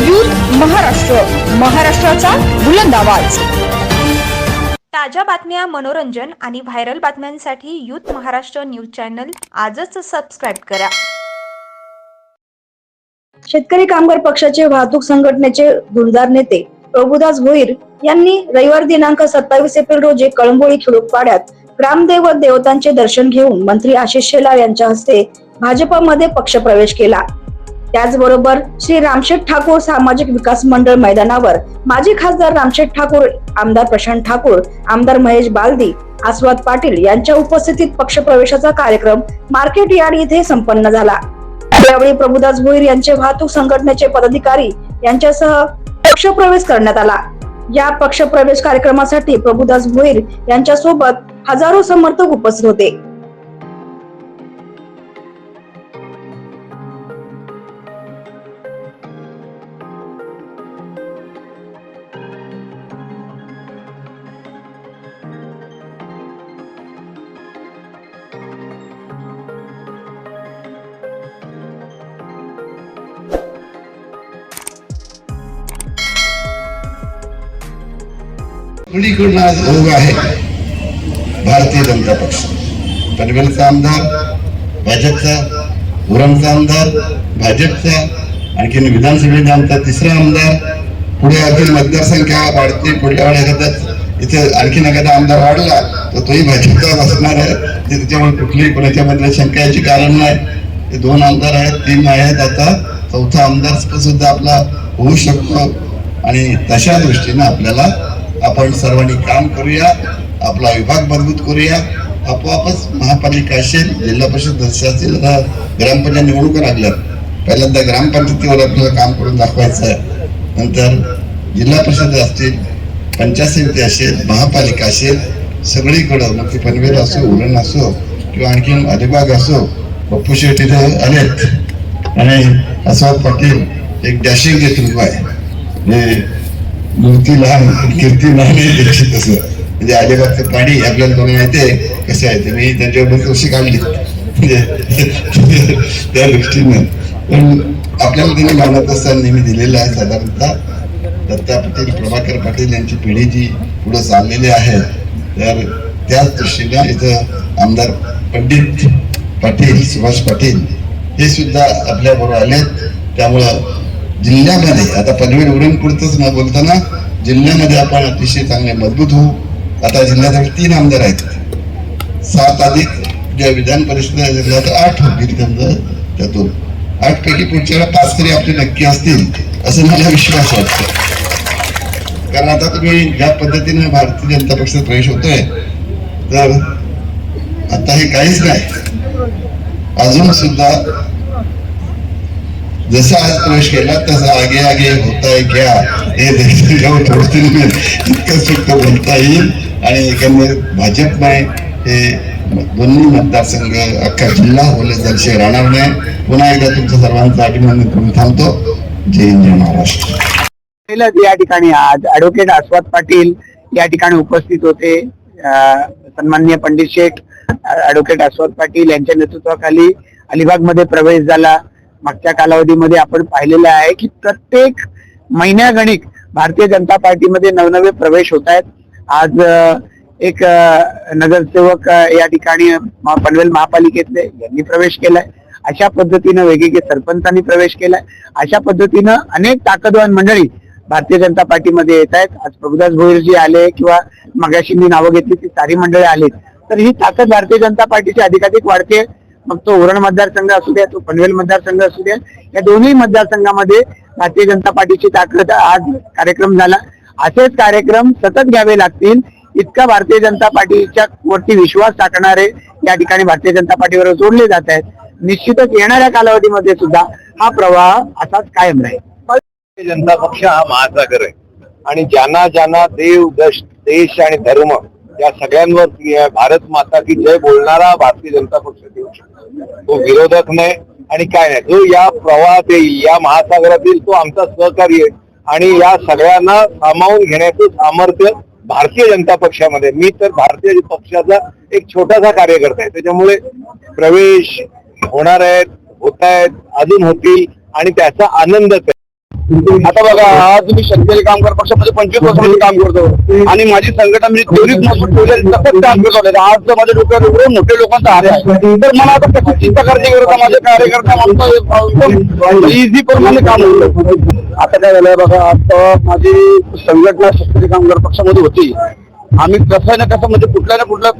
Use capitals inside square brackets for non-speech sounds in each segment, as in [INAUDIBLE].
Youth Maharashtra. महाराष्ट्राचा बुलंद आवाज. ताज्या बातम्या मनोरंजन आणि व्हायरल बातम्यांसाठी यूथ महाराष्ट्र न्यूज चॅनल आजच सबस्क्राईब करा. शेतकरी कामगार पक्षाचे वाहतूक संघटनेचे धुंजार नेते प्रभुदास भोईर यांनी रविवार दिनांक सत्तावीस एप्रिल रोजी कळंबोळी खिडूकपाड्यात ग्रामदैवत देवतांचे दर्शन घेऊन मंत्री आशिष शेलार यांच्या हस्ते भाजपमध्ये पक्षप्रवेश केला. त्याचबरोबर श्री रामशेठ ठाकूर सामाजिक विकास मंडळ मैदानावर माजी खासदार रामशेठ ठाकूर आमदार प्रशांत ठाकूर आमदार महेश बालदी आस्वाद पाटील यांच्या उपस्थितीत पक्षप्रवेशाचा कार्यक्रम मार्केट यार्ड येथे संपन्न झाला. यावेळी प्रभुदास भोईर यांचे वाहतूक संघटनेचे पदाधिकारी यांच्यासह पक्षप्रवेश करण्यात आला. या पक्षप्रवेश कार्यक्रमासाठी प्रभुदास भोईर यांच्यासोबत हजारो समर्थक उपस्थित होते. कुणीकडून आज रोग आहे. भारतीय जनता पक्ष. पनवेलचा आमदार भाजपचा उरमचा आमदार भाजपचा आणखीन विधानसभेचा आमचा तिसरा आमदार पुढे अजून मतदारसंख्या वाढते पुढल्या वेळेला इथे आणखीन एखादा आमदार वाढला तर तोही भाजपचा असणार आहे. ते त्याच्यामुळे कुठलीही कोणाच्या मधल्या शंका याची कारण नाही. हे दोन आमदार आहेत तीन आहेत आता. चौथा आमदार सुद्धा आपला होऊ शकतो. आणि तशा दृष्टीनं आपल्याला आपण सर्वांनी काम करूया आपला विभाग मजबूत करूया. आपोआपच महापालिका असेल जिल्हा परिषद असेल असतील ग्रामपंचायत निवडणुका लागल्यात. पहिल्यांदा ग्रामपंचायतीवर आपल्याला काम करून दाखवायचं आहे. नंतर जिल्हा परिषद असतील पंचायत समिती असेल महापालिका असेल सगळीकडं मग ती पनवेल असो उरण असो किंवा आणखीन अलिबाग असो पप्पू शेठ इथे आलेत. आणि असं पाटील एक डॅशिंग नेतृत्व आहे. म्हणजे मूर्ती लहान कीर्ती लहान आहे तसं म्हणजे अलिबागचं पाणी आपल्याला दोन माहिती आहे कसं आहे. ते मी त्यांच्याबद्दल कशी काढली? म्हणजे [LAUGHS] त्या दृष्टीनं. पण आपल्याला त्यांनी मानत असताना नेहमी दिलेलं आहे साधारणतः दत्ता पाटील प्रभाकर पाटील यांची पिढी जी पुढे चाललेली आहे तर त्याच दृष्टीने इथं आमदार पंडित पाटील सुभाष पाटील हे सुद्धा आपल्याबरोबर आले आलेत. त्यामुळं जिल्ह्यामध्ये. आता पनवेल उरण पुरतच न बोलताना जिल्ह्यामध्ये आपण अतिशय चांगले मजबूत होऊ. आता जिल्ह्यात तीन आमदार आहेत. सात अधिक ज्या विधान परिषद जिल्ह्यात आठ होतील त्यातून आठ पैकी पुढच्या वेळा पाच तरी आपले नक्की असतील असं मला विश्वास वाटतो कारण आता तुम्ही ज्या पद्धतीने भारतीय जनता पक्षात प्रवेश होतोय तर आता हे काहीच नाही. अजून सुद्धा जसा आज प्रवेश केला तसा आगे आगे होताय घ्या हे इतकं सुद्ध बोलता येईल. आणि एकंदर भाजप नाही हे दोन्ही मतदारसंघ अख्खा जिल्हा बोलले राहणार नाही. पुन्हा एकदा तुमचं सर्वांचं अभिनंदन करून थांबतो. जय जय महाराष्ट्र. पहिलंच या ठिकाणी आज ऍडव्होकेट आस्वाद पाटील या ठिकाणी उपस्थित होते. अं, सन्माननीय पंडित शेठ ऍडव्होकेट आस्वाद पाटील यांच्या नेतृत्वाखाली अलिबागमध्ये प्रवेश झाला. मागच्या कालावधीमध्ये आपण पाहिलेलं आहे की प्रत्येक महिन्यागणिक भारतीय जनता पार्टीमध्ये नवनवे प्रवेश होत आहेत. आज एक नगरसेवक या ठिकाणी पनवेल महापालिकेतले यांनी प्रवेश केलाय. अशा पद्धतीनं वेगवेगळे सरपंचांनी प्रवेश केलाय. अशा पद्धतीनं अनेक ताकदवान मंडळी भारतीय जनता पार्टीमध्ये येत आहेत. आज प्रभुदास भोईरजी आले किंवा मगाशी मी नावं घेतली ती सारी मंडळी आली तर ही ताकद भारतीय जनता पार्टीची अधिकाधिक वाढते. मग तो उरण मतदारसंघ असू द्या तो पनवेल मतदारसंघ असू द्या या दोन्ही मतदारसंघामध्ये भारतीय जनता पार्टीची ताकद आज कार्यक्रम झाला. असेच कार्यक्रम सतत घ्यावे लागतील इतका भारतीय जनता पार्टीच्या वरती विश्वास टाकणारे या ठिकाणी भारतीय जनता पार्टीवर जोडले जात आहेत. निश्चितच येणाऱ्या कालावधीमध्ये सुद्धा हा प्रवाह असाच कायम राहील. भारतीय जनता पक्ष हा महासागर आहे. आणि ज्यांना ज्यांना देव दश देश आणि धर्म या सगळ्यांवर भारत माता की जय बोलणारा भारतीय जनता पक्ष देऊ शकतो. तो विरोधक नाही आणि काय नाही. जो या प्रवाहात येईल या महासागरातील तो आमचा सहकारी आहे आणि या सगळ्यांना सामावून घेण्याचं सामर्थ्य भारतीय जनता पक्षामध्ये. मी तर भारतीय पक्षाचा एक छोटासा कार्यकर्ता आहे. त्याच्यामुळे प्रवेश होणार आहेत होत आहेत अजून होतील आणि त्याचा आनंदच आहे आता बघा आज म्हणजे मी शेतकरी कामगार पक्षामध्ये पंचवीस वर्षामध्ये काम करतो. आणि माझी संघटना मी तेवढीच मजबूत ठेवली तसंच काम करतो आज जर माझ्या डोक्यावर एवढे मोठे लोकांचा हात आहे. तर मला आता कशी चिंता करण्याची गरज माझे कार्यकर्ता इझी प्रमाणे काम होतं. आता काय झालंय बघा आता माझी संघटना शेतकरी कामगार पक्षामध्ये होती. आम्ही कसं ना कसं म्हणजे कुठल्या ना कुठल्या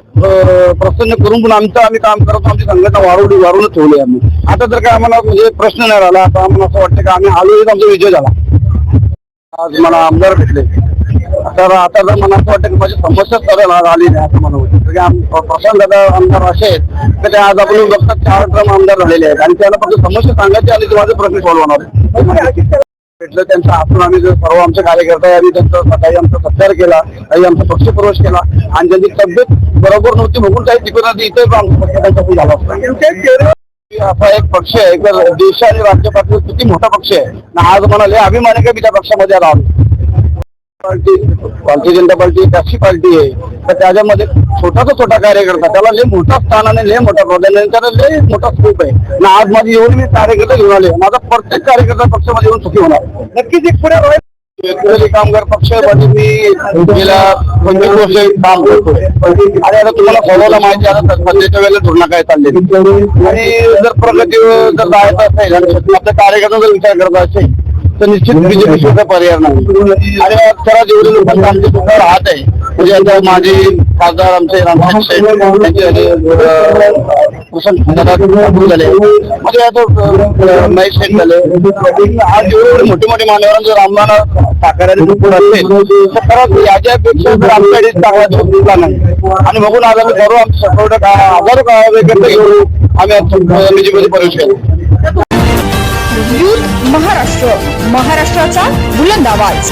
प्रसन्न करून पण आमचं आम्ही काम करतो आमची संघटना वाढवली वाढवून ठेवली आम्ही. आता जर काय आम्हाला म्हणजे प्रश्न नाही राहिला आता आम्हाला असं वाटतं की आम्ही आलो आमचा विजय झाला. आज मला आमदार भेटले. तर आता जर मला असं वाटतं की माझी समस्या सरळ आली नाही असं मला वाटतं. की प्रशांत दादा आमदार असे आहेत तर ते आज आपण बघतात चार क्रम आमदार झालेले आहेत. आणि त्याला फक्त समस्या सांगायची आणि ते माझे प्रश्न सॉल्व्ह होणार भेटलं त्यांचा आपण आम्ही जर सर्व आमचे कार्यकर्ता आहे, आम्ही त्यांचा काही आमचा सत्कार केला काही आमचा पक्षप्रवेश केला आणि त्यांची तब्येत बरोबर नव्हती म्हणून काही तिकडे आधी इथे आमचा झाला असता असा एक पक्ष आहे देश आणि राज्य पातळीवर किती मोठा पक्ष आहे. ना आज म्हणाले अभिमान आहे का मी त्या पक्षामध्ये आला पार्टी भारतीय जनता पार्टी एक अशी पार्टी आहे. तर त्याच्यामध्ये छोटासा छोटा कार्यकर्ता त्याला लय मोठा स्थान आणि लय मोठा प्राधान्य त्याला लय मोठा स्कोप आहे. ना आज माझी एवढी मी कार्यकर्ता घेऊन आले माझा प्रत्येक कार्यकर्ता पक्षामध्ये येऊन सुखी होणार. नक्कीच एक पुढे शेतकरी कामगार पक्षामध्ये मी गेल्या पंचवीस वर्ष काम करतोय. आणि आता तुम्हाला सर्वांना माहिती आहे आता सध्याच्या वेळेला धोरणा काय चालले आणि जर प्रगती जर जायचं असेल आणि आपल्या कार्यकर्ता जर विचार करत असेल. तर निश्चित बीजेपी सुद्धा पर्याय नाही. आणि खरा जेवढे लोकांचा आमच्या दुकानावर हात आहे म्हणजे आता माझे खासदार आमचे रामसाहेब शेठ यांचे झाले. म्हणजे आता महेश शेठ झाले. आज एवढे मोठे मोठे मान्यवरांचं जर साकाराने दुपून असेल तर खरंच याच्यापेक्षा जर चांगला दिसला नाही. आणि बघून आज आम्ही आमचे सपोर्ट हजारो घेऊन आम्ही बीजेपीमध्ये प्रवेश केला. युथ महाराष्ट्र महाराष्ट्राचा बुलंद आवाज.